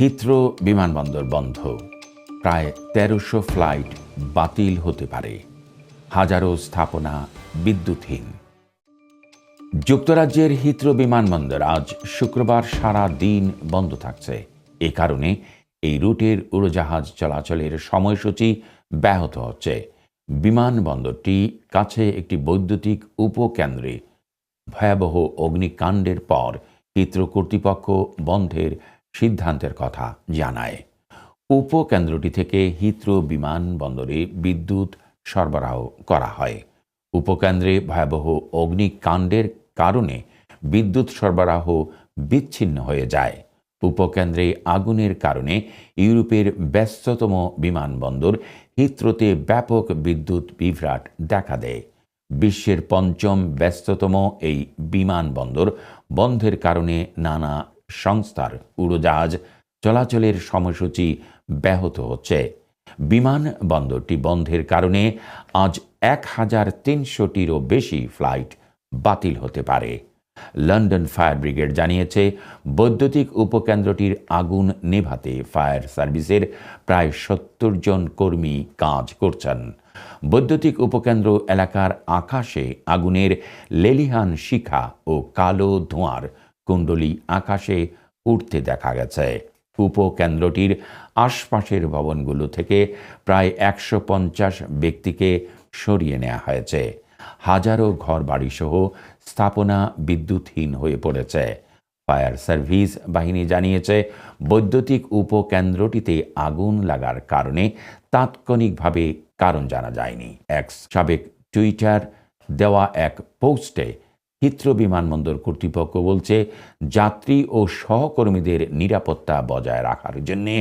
Heathrow বিমানবন্দর বন্ধ। প্রায় তেরোশো ফ্লাইট বাতিল হতে পারে। হাজারো স্থাপনা বিদ্যুৎহীন। যুক্তরাজ্যের হিথ্রো বিমানবন্দর আজ শুক্রবার সারা দিন বন্ধ থাকছে। এ কারণে এই রুটের উড়োজাহাজ চলাচলের সময়সূচি ব্যাহত হচ্ছে। বিমানবন্দরটি কাছে একটি বৈদ্যুতিক উপকেন্দ্রে ভয়াবহ অগ্নিকাণ্ডের পর হিথ্রো কর্তৃপক্ষ বন্ধের সিদ্ধান্তের কথা জানায়। উপকেন্দ্রটি থেকে হিথ্রো বিমানবন্দরে বিদ্যুৎ সরবরাহ করা হয়। উপকেন্দ্রে ভয়াবহ অগ্নিকাণ্ডের কারণে বিদ্যুৎ সরবরাহ বিচ্ছিন্ন হয়ে যায়। উপকেন্দ্রে আগুনের কারণে ইউরোপের ব্যস্ততম বিমানবন্দর হিথ্রোতে ব্যাপক বিদ্যুৎ বিভ্রাট দেখা দেয়। বিশ্বের পঞ্চম ব্যস্ততম এই বিমানবন্দর বন্ধের কারণে নানা সংস্থার উড়োজাহাজ চলাচলের সময়সূচি ব্যাহত হচ্ছে। বিমানবন্দরটি বন্ধের কারণে আজ এক হাজার তিনশোটিরও বেশি ফ্লাইট বাতিল হতে পারে। লন্ডন ফায়ার ব্রিগেড জানিয়েছে, বৈদ্যুতিক উপকেন্দ্রটির আগুন নেভাতে ফায়ার সার্ভিসের প্রায় সত্তর জন কর্মী কাজ করছেন। বৈদ্যুতিক উপকেন্দ্র এলাকার আকাশে আগুনের লেলিহান শিখা ও কালো ধোঁয়ার কুণ্ডলী আকাশে উঠতে দেখা গেছে। উপকেন্দ্রটির আশপাশের ভবনগুলো থেকে প্রায় একশো পঞ্চাশ ব্যক্তিকে সরিয়ে নেওয়া হয়েছে। হাজারো ঘর বাড়িসহ স্থাপনা বিদ্যুৎহীন হয়ে পড়েছে। ফায়ার সার্ভিস বাহিনী জানিয়েছে, বৈদ্যুতিক উপকেন্দ্রটিতে আগুন লাগার কারণে তাৎক্ষণিকভাবে কারণ জানা যায়নি। এক সাবেক টুইটার দেওয়া এক পোস্টে হিথ্রো বিমানবন্দর কর্তৃপক্ষ বলছে, যাত্রী ও সহকর্মীদের নিরাপত্তা বজায় রাখার জন্যে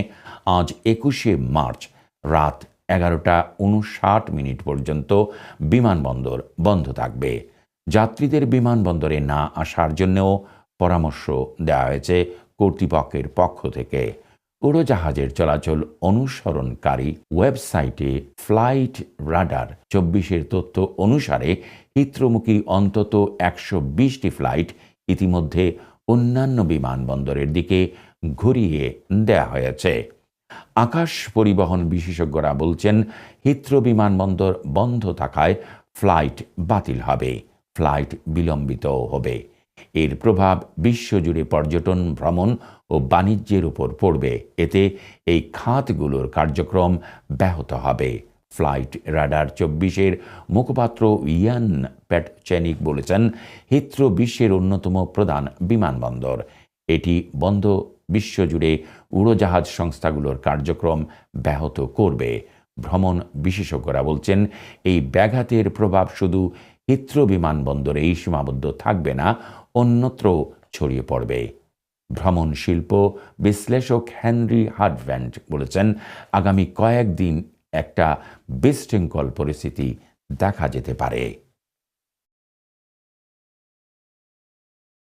আজ একুশে মার্চ রাত এগারোটা উনষাট মিনিট পর্যন্ত বিমানবন্দর বন্ধ থাকবে। যাত্রীদের বিমানবন্দরে না আসার জন্যও পরামর্শ দেওয়া হয়েছে কর্তৃপক্ষের পক্ষ থেকে। উড়োজাহাজের চলাচল অনুসরণকারী ওয়েবসাইটে ফ্লাইট রাডার চব্বিশের তথ্য অনুসারে হিত্রমুখী অন্তত একশো বিশটি ফ্লাইট ইতিমধ্যে অন্যান্য বিমানবন্দরের দিকে ঘুরিয়ে দেয়া হয়েছে। আকাশ পরিবহন বিশেষজ্ঞরা বলছেন হিথ্রো বিমানবন্দর বন্ধ থাকায় ফ্লাইট বাতিল হবে, ফ্লাইট বিলম্বিতও হবে। এর প্রভাব বিশ্বজুড়ে পর্যটন, ভ্রমণ ও বাণিজ্যের উপর পড়বে। এতে এই খাতগুলোর কার্যক্রম ব্যাহত হবে। ফ্লাইট রাডার চব্বিশের মুখপাত্র ইয়ান প্যাটচেনিক বলেছেন, হিথ্রো বিশ্বের অন্যতম প্রধান বিমানবন্দর। এটি বন্ধ বিশ্বজুড়ে উড়োজাহাজ সংস্থাগুলোর কার্যক্রম ব্যাহত করবে। ভ্রমণ বিশেষজ্ঞরা বলছেন, এই ব্যাঘাতের প্রভাব শুধু হিথ্রো বিমানবন্দরেই সীমাবদ্ধ থাকবে না অন্যত্র ছড়িয়ে পড়বে। ভ্রমণ শিল্প বিশ্লেষক হেনরি হার্ডভ্যান্ড বলেছেন, আগামী কয়েকদিন একটা বিশৃঙ্খল পরিস্থিতি দেখা যেতে পারে।